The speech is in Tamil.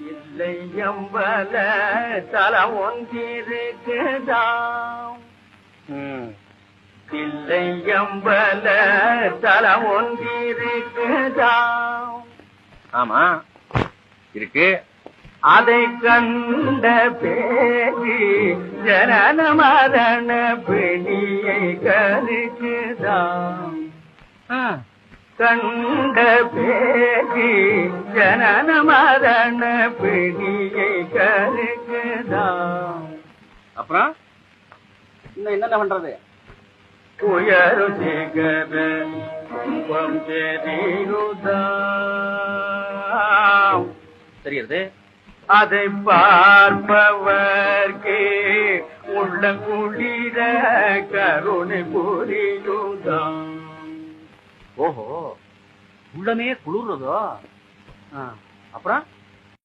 இல்லை எம்பல தலம் ஒன்றிருக்குதாம். இல்லை எம்பல தலம் ஒன்றிருக்குதாம். ஆமா. இருக்கு. அதை கண்ட பேரி ஜனன மரண பிணியை கருக்குதாம். கண்ட பேரி ஜனன மரண பிணியை கருக்குதாம் அப்புறம்? இன்னும் என்னென்ன பண்றது? உயரு சிகர கும்பம் தெரியுதாம் தெரியுது. அதை பார்ப்பவர்க்கே உள்ள குளிர கருணை புரியுதாம் ஓஹோ உள்ளமே குளிர்றதோ? அப்புறம்?